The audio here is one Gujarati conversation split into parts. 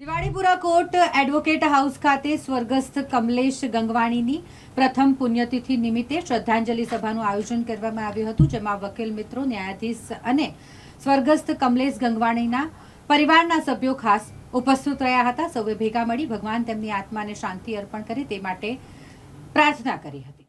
દિવાળીપુરા કોર્ટ એડવોકેટ હાઉસ ખાતે સ્વર્ગસ્થ કમલેશ ગંગવાણીની પ્રથમ પુણ્યતિથિ નિમિત્તે શ્રદ્ધાંજલિ સભાનું આયોજન કરવામાં આવ્યું હતું, જેમાં વકીલ મિત્રો, ન્યાયાધીશ અને સ્વર્ગસ્થ કમલેશ ગંગવાણીના પરિવારના સભ્યો ખાસ ઉપસ્થિત રહ્યા હતા. સૌએ ભેગા મળી ભગવાન તેમની આત્માને શાંતિ અર્પણ કરે તે માટે પ્રાર્થના કરી હતી.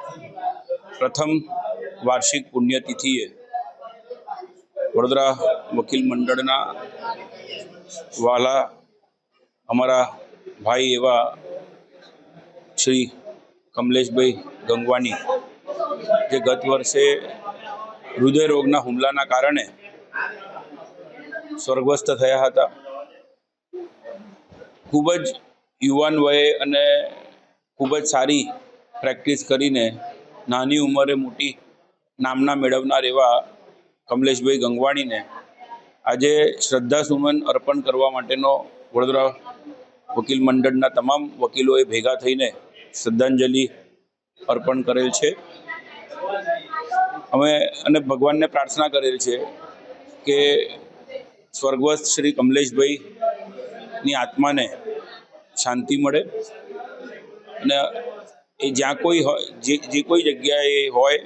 પ્રથમ વાર્ષિક પુણ્યતિથિએ વડોદરા વકીલ મંડળના વાલા અમારા ભાઈ એવા શ્રી કમલેશભાઈ ગંગવાની, જે ગત વર્ષે હૃદય રોગના હુમલાના કારણે સ્વર્ગસ્થ થયા હતા. ખૂબ જ યુવાન વયે અને ખૂબ જ સારી પ્રેક્ટિસ કરીને નાની ઉંમરે મોટી નામના મેળવનાર એવા કમલેશભાઈ ગંગવાણીને આજે શ્રદ્ધાસુમન અર્પણ કરવા માટેનો વડોદરા વકીલ મંડળના તમામ વકીલોએ ભેગા થઈને શ્રદ્ધાંજલિ અર્પણ કરેલ છે. અમે અને ભગવાનને પ્રાર્થના કરેલ છે કે સ્વર્ગસ્થ શ્રી કમલેશભાઈની આત્માને શાંતિ મળે અને એ જ્યાં કોઈ હોય જે જે કોઈ જગ્યાએ હોય,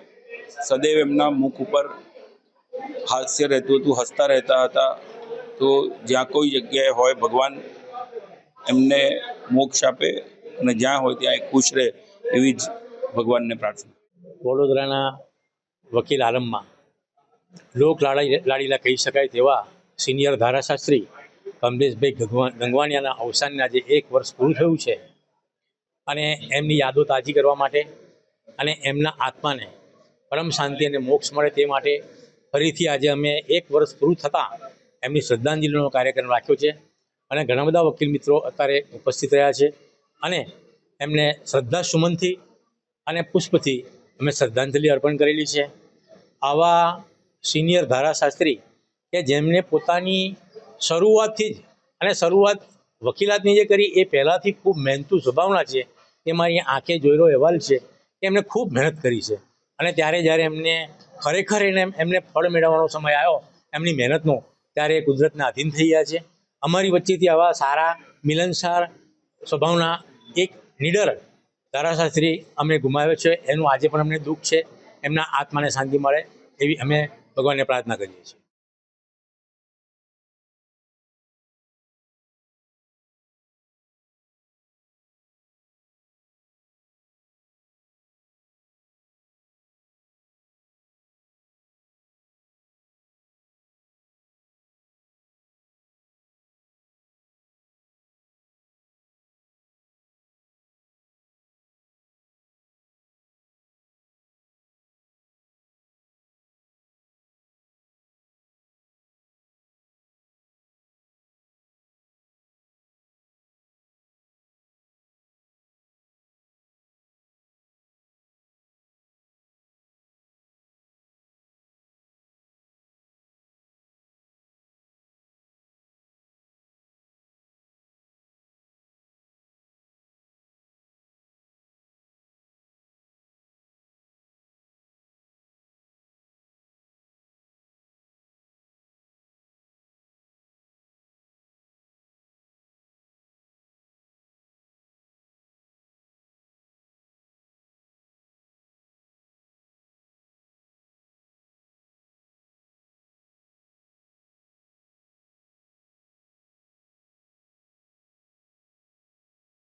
સદૈવ એમના મુખ ઉપર હાસ્ય રહેતું હતું, હસતા રહેતા હતા, તો જ્યાં કોઈ જગ્યાએ હોય, ભગવાન એમને મોક્ષ આપે અને જ્યાં હોય ત્યાં એ ખુશ રહે, એવી જ ભગવાનને પ્રાર્થના. વડોદરાના વકીલ આલમમાં લોક લાડી, લાડીલા કહી શકાય તેવા સિનિયર ધારાશાસ્ત્રી કમલેશભાઈ ગંગવાણીયાના અવસાનના જે એક વર્ષ પૂરું થયું છે. અને એમની યાદો તાજી કરવા માટે અને એમના આત્માને પરમ શાંતિ અને મોક્ષ મળે તે માટે ફરીથી આજે અમે એક વર્ષ પૂરું થતાં એમની શ્રદ્ધાંજલિનો કાર્યક્રમ રાખ્યો છે. અને ઘણા બધા વકીલ મિત્રો અત્યારે ઉપસ્થિત રહ્યા છે અને એમને શ્રદ્ધા સુમનથી અને પુષ્પથી અમે શ્રદ્ધાંજલિ અર્પણ કરેલી છે. આવા સિનિયર ધારાશાસ્ત્રી કે જેમને પોતાની શરૂઆતથી જ અને શરૂઆત વકીલાતની જે કરી એ પહેલાંથી ખૂબ મહેનતુ સ્વભાવના છે એ મારી આંખે જોયેલો અહેવાલ છે કે એમને ખૂબ મહેનત કરી છે. અને ત્યારે જ્યારે એમને ખરેખર એને એમને ફળ મેળવવાનો સમય આવ્યો, એમની મહેનતનો, ત્યારે કુદરતને આધીન થઈ ગયા છે. અમારી વચ્ચેથી આવા સારા મિલનસાર સ્વભાવના એક નીડર ધારાશાસ્ત્રી અમે ગુમાવ્યો છે. એનું આજે પણ અમને દુઃખ છે. એમના આત્માને શાંતિ મળે એવી અમે ભગવાનને પ્રાર્થના કરીએ છીએ.